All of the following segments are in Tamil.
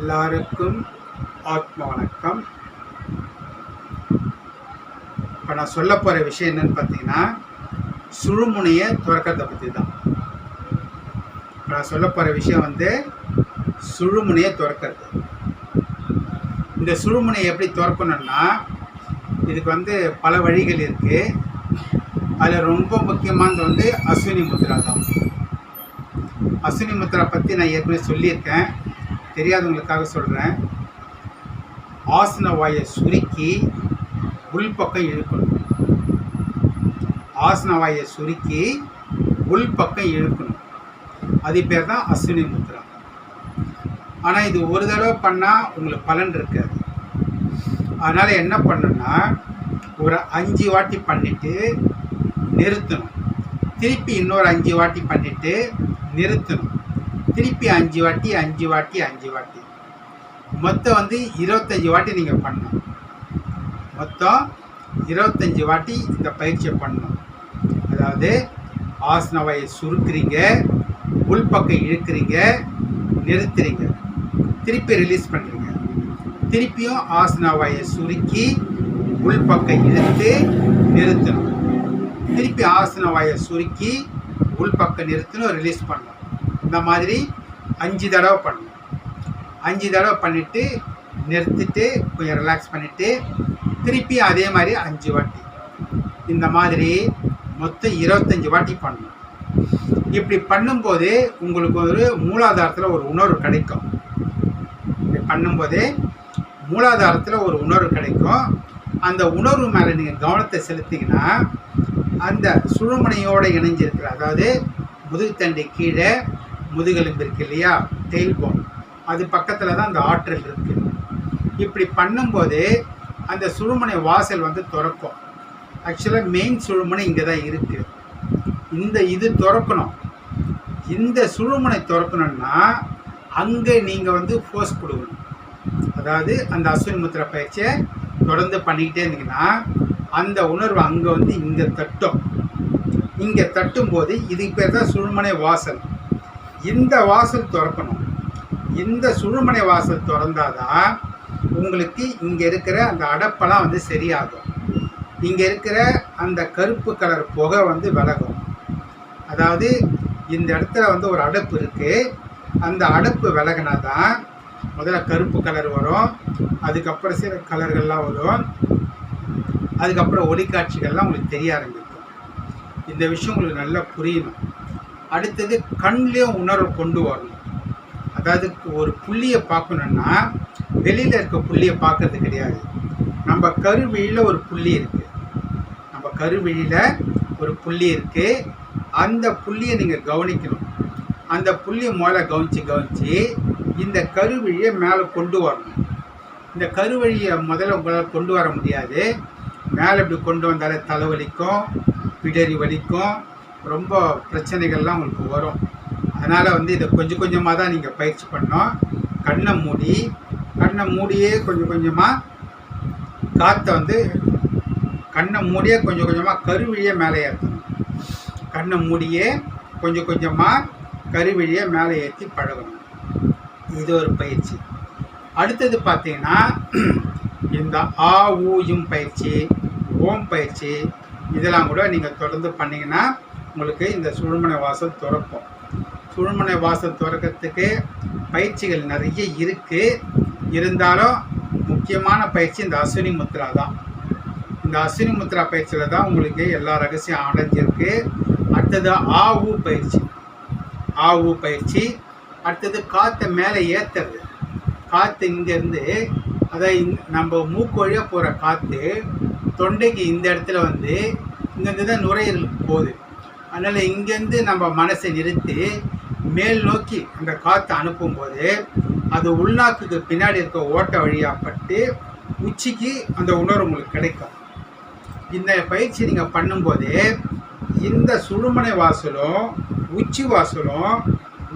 எல்லாருக்கும் ஆத்ம வணக்கம் இப்போ நான் சொல்ல போகிற விஷயம் என்னன்னு பார்த்தீங்கன்னா சுழுமுனையை துறக்கிறத பற்றி தான் இப்போ நான் சொல்ல போகிற விஷயம் வந்து சுழுமுனையை துறக்கிறது. இந்த சுழுமுனையை எப்படி துறக்கணும்னா இதுக்கு வந்து பல வழிகள் இருக்குது அதில் ரொம்ப முக்கியமானது வந்து அஸ்வினி முத்ரா தான். அஸ்வினி முத்ரா பற்றி நான் ஏற்கனவே சொல்லியிருக்கேன். தெரியாதவங்களுக்காக சொல்கிறேன் ஆசன வாயை சுருக்கி உள்பக்கம் இழுக்கணும். ஆசன வாயை சுருக்கி உள்பக்கம் இழுக்கணும். அது பேர் தான் அஸ்வினி முத்ரா. ஆனால் இது ஒரு தடவை பண்ணால் உங்களுக்கு பலன் இருக்காது. அதனால் என்ன பண்ணணும்னா ஒரு அஞ்சு வாட்டி பண்ணிவிட்டு நிறுத்தணும். திருப்பி இன்னொரு அஞ்சு வாட்டி பண்ணிவிட்டு நிறுத்தணும். திருப்பி அஞ்சு வாட்டி அஞ்சு வாட்டி அஞ்சு வாட்டி. மொத்தம் வந்து இருபத்தஞ்சி வாட்டி நீங்கள் பண்ணணும். மொத்தம் இருபத்தஞ்சி வாட்டி இந்த பயிற்சியை பண்ணணும். அதாவது ஆசனவாயை சுருக்குறீங்க உள்பக்கம் இழுக்கிறீங்க நிறுத்துறீங்க. திருப்பி ரிலீஸ் பண்ணுறீங்க திருப்பியும் ஆசனவாயை சுருக்கி உள்பக்கம் இழுத்து நிறுத்தணும். திருப்பி ஆசன வாயை சுருக்கி உள்பக்கம் நிறுத்தணும் ரிலீஸ் பண்ணணும். இந்த மாதிரி அஞ்சு தடவை பண்ணணும். அஞ்சு தடவை பண்ணிவிட்டு நிறுத்திட்டு கொஞ்சம் ரிலாக்ஸ் பண்ணிவிட்டு திருப்பி அதே மாதிரி அஞ்சு வாட்டி. இந்த மாதிரி மொத்தம் இருபத்தஞ்சி வாட்டி பண்ணணும். இப்படி பண்ணும்போது உங்களுக்கு ஒரு மூலாதாரத்தில் ஒரு உணர்வு கிடைக்கும். இப்படி பண்ணும்போதே மூலாதாரத்தில் ஒரு உணர்வு கிடைக்கும். அந்த உணர்வு மேலே நீங்கள் கவனத்தை செலுத்திங்கன்னா அந்த சுழுமனையோடு இணைஞ்சிருக்கிற அதாவது முதுகுத்தண்டை கீழே முதுகெலும்பு இருக்கு இல்லையா டெயில் அது பக்கத்தில் தான் அந்த ஆற்றல் இருக்குது இப்படி பண்ணும்போது அந்த சுழுமனை வாசல் வந்து திறக்கும். ஆக்சுவலாக மெயின் சுழுமனை இங்கே தான் இருக்குது இந்த இது திறக்கணும். இந்த சுழுமனை திறக்கணும்னா அங்கே நீங்கள் வந்து ஃபோர்ஸ் கொடுக்கணும் அதாவது அந்த அஸ்வின் முத்திர பயிற்சியை தொடர்ந்து பண்ணிக்கிட்டே இருந்தீங்கன்னா அந்த உணர்வு அங்கே வந்து இங்கே தட்டும். இங்கே தட்டும்போது இதுக்கு பேர் தான் சுழுமனை வாசல். இந்த வாசல் திறக்கணும். இந்த சுழுமனை வாசல் திறந்தாதான் உங்களுக்கு இங்கே இருக்கிற அந்த அடப்பெல்லாம் வந்து சரியாகும். இங்கே இருக்கிற அந்த கருப்பு கலர் புகை வந்து விலகும். அதாவது இந்த இடத்துல வந்து ஒரு அடப்பு இருக்குது அந்த அடப்பு விலகினா தான் முதல்ல கருப்பு கலர் வரும். அதுக்கப்புறம் சில கலர்கள்லாம் வரும். அதுக்கப்புறம் ஒளிக்காட்சிகள்லாம் உங்களுக்கு தெரிய ஆரம்பிக்கும். இந்த விஷயம் உங்களுக்கு நல்லா புரியணும். அடுத்தது கண்லேயும் உணர்வு கொண்டு வரணும். அதாவது ஒரு புள்ளியை பார்க்கணுன்னா வெளியில் இருக்க புள்ளியை பார்க்கறது கிடையாது. நம்ம கருவிழியில் ஒரு புள்ளி இருக்குது நம்ம கருவிழியில் ஒரு புள்ளி இருக்குது அந்த புள்ளியை நீங்கள் கவனிக்கணும். அந்த புள்ளியை முதல்ல கவனித்து கவனித்து இந்த கருவிழியை மேலே கொண்டு வரணும். இந்த கருவழியை முதல்ல உங்களால் கொண்டு வர முடியாது. மேலே இப்படி கொண்டு வந்தாலே தலைவலிக்கும் பிடரி வலிக்கும் ரொம்ப பிரச்சனைகள்லாம் உங்களுக்கு வரும். அதனால் வந்து இதை கொஞ்சம் கொஞ்சமாக தான் நீங்கள் பயிற்சி பண்ணோம் கண்ணை மூடி கண்ணை மூடியே கொஞ்சம் கொஞ்சமாக காற்றை வந்து கண்ணை மூடியே கொஞ்சம் கொஞ்சமாக கருவிழியை மேலே ஏற்றணும். கண்ணை மூடியே கொஞ்சம் கொஞ்சமாக கருவிழியை மேலே ஏற்றி பழகணும். இது ஒரு பயிற்சி. அடுத்தது பார்த்தீங்கன்னா இந்த ஆ ஊயும் பயிற்சி ஓம் பயிற்சி இதெல்லாம் கூட நீங்கள் தொடர்ந்து பண்ணிங்கன்னா உங்களுக்கு இந்த சுழுமனை வாசல் திறக்கும். சுழுமனை வாசல் திறக்கிறதுக்கு பயிற்சிகள் நிறைய இருக்குது இருந்தாலும் முக்கியமான பயிற்சி இந்த அஸ்வினி முத்ரா தான். இந்த அஸ்வினி முத்ரா பயிற்சியில் தான் உங்களுக்கு எல்லா ரகசியம் அடைஞ்சிருக்கு அடுத்தது ஆ ஊ பயிற்சி. ஆ ஊ பயிற்சி. அடுத்தது காற்றை மேலே ஏற்றுறது காற்று இங்கேருந்து அதை நம்ம மூக்கு வழியாக போகிற காற்று தொண்டைக்கு இந்த இடத்துல வந்து இங்கேருந்து தான் நுரையீரலுக்கு போகுது. அதனால் இங்கேருந்து நம்ம மனசை நிறுத்தி மேல் நோக்கி அந்த காற்றை அனுப்பும்போது அது உள்நாக்குக்கு பின்னாடி இருக்க ஓட்ட வழியாகப்பட்டு உச்சிக்கு அந்த உணர்வு உங்களுக்கு கிடைக்கும். இந்த பயிற்சி நீங்கள் பண்ணும்போது இந்த சுழுமனை வாசலும் உச்சி வாசலும்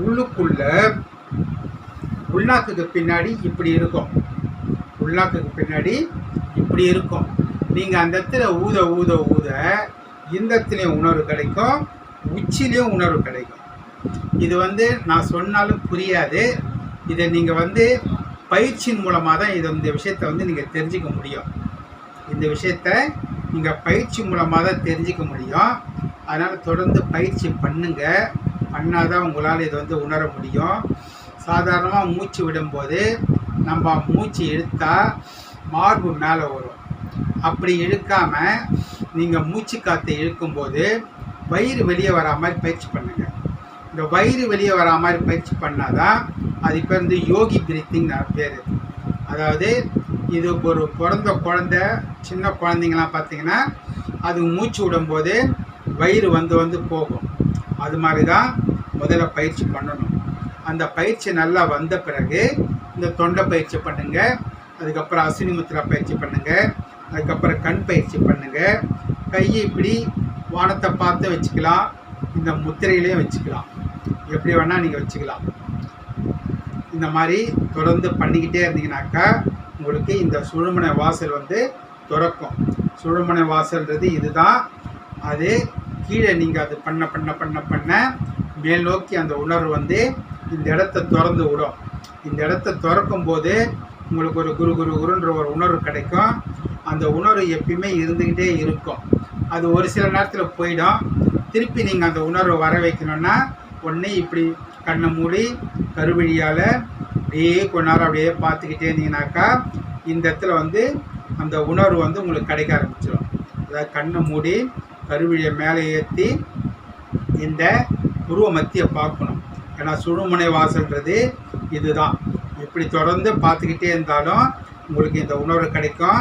உள்ளுக்குள்ள உள்நாக்குக்கு பின்னாடி இப்படி இருக்கும். உள்நாக்குக்கு பின்னாடி இப்படி இருக்கும். நீங்கள் அந்த இடத்துல ஊத ஊத ஊத இந்தத்திலையும் உணர்வு கிடைக்கும் உச்சிலையும் உணர்வு கிடைக்கும். இது வந்து நான் சொன்னாலும் புரியாது. இதை நீங்கள் வந்து பயிற்சியின் மூலமாக தான் இது இந்த விஷயத்தை வந்து நீங்கள் தெரிஞ்சுக்க முடியும். இந்த விஷயத்த நீங்கள் பயிற்சி மூலமாக தான் தெரிஞ்சுக்க முடியும். அதனால் தொடர்ந்து பயிற்சி பண்ணுங்க. பண்ணாதான் உங்களால் இதை வந்து உணர முடியும். சாதாரணமாக மூச்சு விடும்போது நம்ம மூச்சு இழுத்தால் மார்பு மேலே வரும். அப்படி இழுக்காமல் நீங்கள் மூச்சு காற்றை இழுக்கும்போது வயிறு வெளியே வரா மாதிரி பயிற்சி பண்ணுங்கள் இந்த வயிறு வெளியே வரா மாதிரி பயிற்சி பண்ணாதான் அது இப்போ வந்து யோகி பிரீத்திங் பேர். அதாவது இது ஒரு பிறந்த குழந்த சின்ன குழந்தைங்களாம் பார்த்தீங்கன்னா அது மூச்சு விடும்போது வயிறு வந்து வந்து போகும். அது மாதிரி தான் முதல்ல பயிற்சி பண்ணணும். அந்த பயிற்சி நல்லா வந்த பிறகு இந்த தொண்டை பயிற்சி பண்ணுங்கள் அதுக்கப்புறம் அஸ்வினி முத்திரா பயிற்சி பண்ணுங்கள் அதுக்கப்புறம் கண் பயிற்சி பண்ணுங்கள் கையை இப்படி வானத்தை பார்த்து வச்சுக்கலாம். இந்த முத்திரையிலையும் வச்சுக்கலாம். எப்படி வேணால் நீங்கள் வச்சுக்கலாம். இந்த மாதிரி தொடர்ந்து பண்ணிக்கிட்டே இருந்தீங்கனாக்கா உங்களுக்கு இந்த சுழுமனை வாசல் வந்து திறக்கும். சுழுமனை வாசல்ன்றது இதுதான். அது கீழே நீங்கள் அது பண்ண பண்ண பண்ண பண்ண மேல் நோக்கி அந்த உணர்வு வந்து இந்த இடத்த திறந்து விடும். இந்த இடத்த திறக்கும் போது உங்களுக்கு ஒரு குரு குரு குருன்ற ஒரு உணர்வு கிடைக்கும். அந்த உணர்வு எப்பயுமே இருந்துக்கிட்டே இருக்கும். அது ஒரு சில நேரத்தில் போயிடும். திருப்பி நீங்கள் அந்த உணர்வை வர வைக்கணும்னா ஒன்று இப்படி கண்ணை மூடி கருவழியால் அப்படியே கொஞ்ச நேரம் அப்படியே பார்த்துக்கிட்டே இருந்தீங்கனாக்கா இந்த இடத்துல வந்து அந்த உணர்வு வந்து உங்களுக்கு கிடைக்க ஆரம்பிச்சிடும். அதாவது கண்ணை மூடி கருவிழியை மேலே ஏற்றி இந்த உருவ மத்தியை பார்க்கணும். ஏன்னா சுழுமுனை வாசல்ன்றது இதுதான். இப்படி தொடர்ந்து பார்த்துக்கிட்டே இருந்தாலும் உங்களுக்கு இந்த உணர்வு கிடைக்கும்.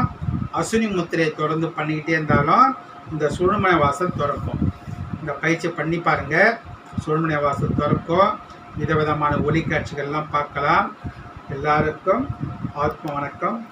அசுனி முத்திரையை தொடர்ந்து பண்ணிக்கிட்டே இருந்தாலும் இந்த சுழுமனை வாசல் திறக்கும். இந்த பயிற்சி பண்ணி பாருங்கள் சுழுமனை வாசல் திறக்கும். விதவிதமான ஒளி காட்சிகள்லாம் பார்க்கலாம். எல்லாருக்கும் ஆத்ம வணக்கம்.